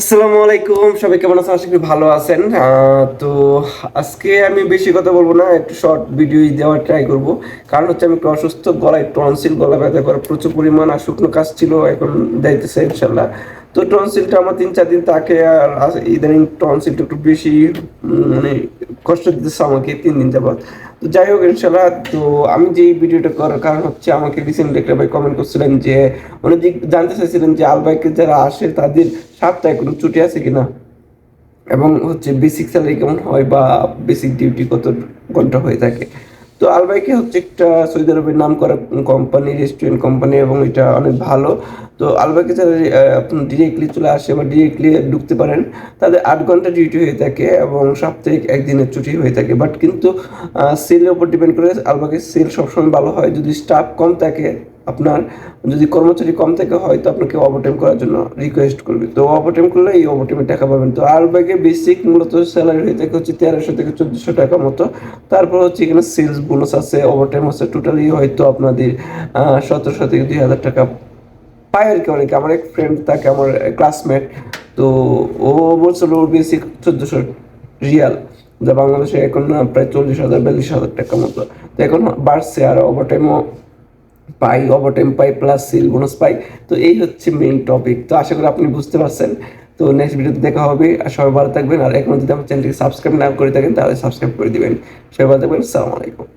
আসসালামু আলাইকুম, সবাই কেমন আছেন? আশা করি ভালো আছেন। তো আজকে আমি বেশি কথা বলব না, একটু শর্ট ভিডিও দেওয়ার ট্রাই করব। কারণ হচ্ছে আমি একটু অসুস্থ, গলায় টনসিল গলা ব্যথা করে প্রচুর পরিমাণ, আর শুকনো কাজ ছিল, এখন যাইতেছে ইনশাল্লাহ তো টনসিলটা আমার তিন চার দিন তাকে আর ইদানিং টনসিলটা একটু বেশি মানে কষ্ট দিতেছে আমাকে তিন দিন যাবৎ। তো যাই হোক ইনশাল্লাহ তো আমি যে ভিডিওটা করার কারণ হচ্ছে আমাকে রিসেন্টলি একটা ভাই কমেন্ট করছিলেন যে, উনি জানতে চাইছিলেন যে আলবাইকে যারা আসে তাদের সাতটায় কোনো ছুটি আছে কিনা? এবং হচ্ছে বেসিক স্যালারি কেমন হয় বা বেসিক ডিউটি কত ঘণ্টা হয়ে থাকে? তো আলবাইকে হচ্ছে একটা সৌদি আরবের নাম করা কোম্পানি, রেস্টুরেন্ট কোম্পানি এবং এটা অনেক ভালো। তো আলবাইকে যারা আপনি ডিরেক্টলি চলে আসে বা ডিরেক্টলি ঢুকতে পারেন, তাদের আট ঘণ্টা ডিউটি হয়ে থাকে এবং সাপ্তাহিক একদিনের ছুটি হয়ে থাকে। বাট কিন্তু সেলের উপর ডিপেন্ড করে আলবাকে সেল সবসময় ভালো হয়। যদি স্টাফ কম থাকে আপনার যদি কর্মচারী কম থেকে, হয়তো আপনাকে ওভারটাইম করার জন্য রিকোয়েস্ট করবে। তো ওভারটাইম করলে এই ওভারটাইমের টাকা পাবেন। তো আর ব্যাগে বেসিক মূলত স্যালারি হয়ে থাকে হচ্ছে তেরোশো থেকে চোদ্দোশো টাকা মতো। তারপর হচ্ছে এখানে সেলস বোনাস আছে ওভারটাইম আছে। টোটালি হয়তো আপনাদের সতেরোশো থেকে দুই হাজার টাকা পায় আর কি অনেকে। আমার এক ফ্রেন্ড তাকে আমার ক্লাসমেট তো ও বলছিল ওর বেসিক চোদ্দোশো রিয়াল, যা বাংলাদেশে এখন প্রায় চল্লিশ হাজার, বিয়াল্লিশ হাজার টাকা মতো। তো এখন বাড়ছে আর ওভারটাইমও পাই অবটেম পাই প্লাস সিল বোনাস পাই। তো এই হচ্ছে মেইন টপিক তো আশা করি আপনি বুঝতে পারছেন। তো নেক্সট ভিডিওতে দেখা হবে। আর সবাই ভালো থাকবেন। আর এখন যদি আমার চ্যানেলটিকে সাবস্ক্রাইব না করে থাকেন, তাহলে সাবস্ক্রাইব করে দেবেন। সবাই ভালো থাকবেন। আসসালামু আলাইকুম।